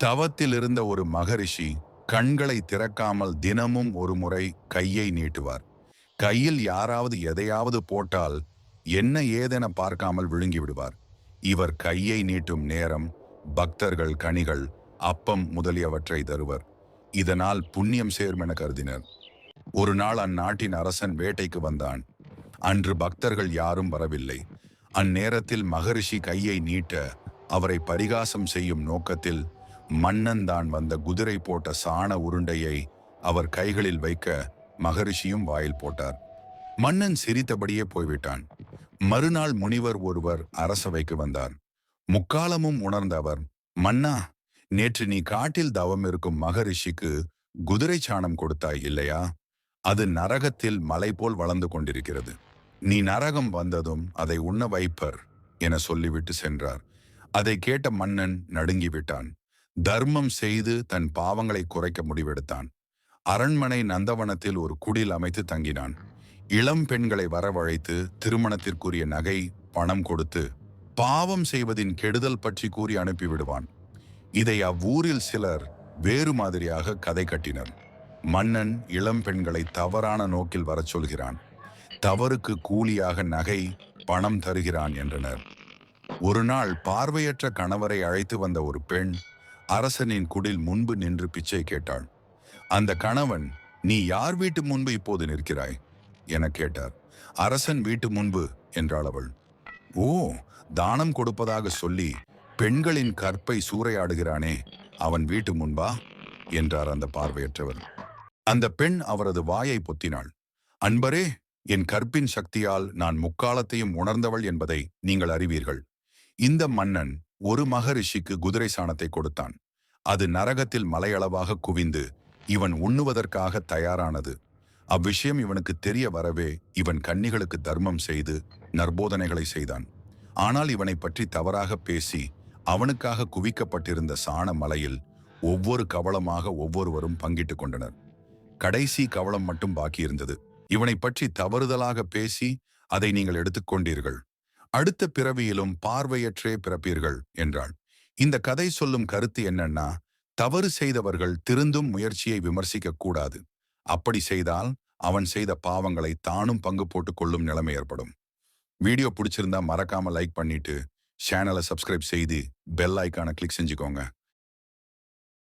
தவத்தில் இருந்த ஒரு மகரிஷி கண்களை திறக்காமல் தினமும் ஒரு முறை கையை நீட்டுவார். கையில் யாராவது எதையாவது போட்டால் என்ன ஏதென பார்க்காமல் விழுங்கி விடுவார். இவர் கையை நீட்டும் நேரம் பக்தர்கள் கனிகள் அப்பம் முதலியவற்றை தருவர். இதனால் புண்ணியம் சேரும் என கருதினர். ஒரு நாள் அந்நாட்டின் அரசன் வேட்டைக்கு வந்தான். அன்று பக்தர்கள் யாரும் வரவில்லை. அந்நேரத்தில் மகரிஷி கையை நீட்ட அவரை பரிகாசம் செய்யும் நோக்கத்தில் மன்னன் தான் வந்த குதிரை போட்ட சாண உருண்டையை அவர் கைகளில் வைக்க மகரிஷியும் வாயில் போட்டார். மன்னன் சிரித்தபடியே போய்விட்டான். மறுநாள் முனிவர் ஒருவர் அரசவைக்கு வந்தார். முக்காலமும் உணர்ந்த அவர் மன்னா நேற்று நீ காட்டில் தவம் இருக்கும் மகரிஷிக்கு குதிரை சாணம் கொடுத்தாய் இல்லையா? அது நரகத்தில் மலை போல் வளர்ந்து கொண்டிருக்கிறது. நீ நரகம் வந்ததும் அதை உண்ண வைப்பர் என சொல்லிவிட்டு சென்றார். அதை கேட்ட மன்னன் நடுங்கிவிட்டான். தர்மம் செய்து தன் பாவங்களை குறைக்க முடிவெடுத்தான். அரண்மனை நந்தவனத்தில் ஒரு குடில் அமைத்து தங்கினான். இளம் பெண்களை வரவழைத்து திருமணத்திற்குரிய நகை பணம் கொடுத்து பாவம் செய்வதின் கெடுதல் பற்றி கூறி அனுப்பிவிடுவான். இதை அவ்வூரில் சிலர் வேறு மாதிரியாக கதை கட்டினர். மன்னன் இளம் பெண்களை தவறான நோக்கில் வரச் சொல்கிறான். தவறுக்கு கூலியாக நகை பணம் தருகிறான் என்றனர். ஒரு நாள் பார்வையற்ற கணவரை அழைத்து வந்த ஒரு பெண் அரசனின் குடில் முன்பு நின்று பிச்சை கேட்டாள். அந்த கணவன் நீ யார் வீட்டு முன்பு இப்போது நிற்கிறாய்? என கேட்டார். அரசன் வீட்டு முன்பு என்றாள் அவள். ஓ தானம் கொடுப்பதாக சொல்லி பெண்களின் கற்பை சூறையாடுகிறானே அவன் வீட்டு முன்பா? என்றார் அந்த பார்வையற்றவர். அந்த பெண் அவரது வாயை பொத்தினாள். அன்பரே என் கற்பின் சக்தியால் நான் முக்காலத்தையும் உணர்ந்தவள் என்பதை நீங்கள் அறிவீர்கள். இந்த மன்னன் ஒரு மகரிஷிக்கு குதிரை சாணத்தை கொடுத்தான். அது நரகத்தில் மலையளவாக குவிந்து இவன் உண்ணுவதற்காக தயாரானது. அவ்விஷயம் இவனுக்கு தெரிய வரவே இவன் கன்னிகளுக்கு தர்மம் செய்து நற்போதனைகளை செய்தான். ஆனால் இவனை பற்றி தவறாக பேசி அவனுக்காக குவிக்கப்பட்டிருந்த சாண மலையில் ஒவ்வொரு கவளமாக ஒவ்வொருவரும் பங்கிட்டுக் கொண்டனர். கடைசி கவளம் மட்டும் பாக்கியிருந்தது. இவனை பற்றி தவறுதலாக பேசி அதை நீங்கள் எடுத்துக்கொண்டீர்கள் அடுத்த பிறவியிலும் பார்வையற்றே பிறப்பீர்கள் என்றாள். இந்த கதை சொல்லும் கருத்து என்னன்னா தவறு செய்தவர்கள் திருந்தும் முயற்சியை விமர்சிக்க கூடாது. அப்படி செய்தால் அவன் செய்த பாவங்களை தானும் பங்கு போட்டுக் கொள்ளும் நிலைமை ஏற்படும். வீடியோ பிடிச்சிருந்தா மறக்காம லைக் பண்ணிட்டு சேனலை சப்ஸ்கிரைப் செய்து பெல் ஐக்கான கிளிக் செஞ்சுக்கோங்க.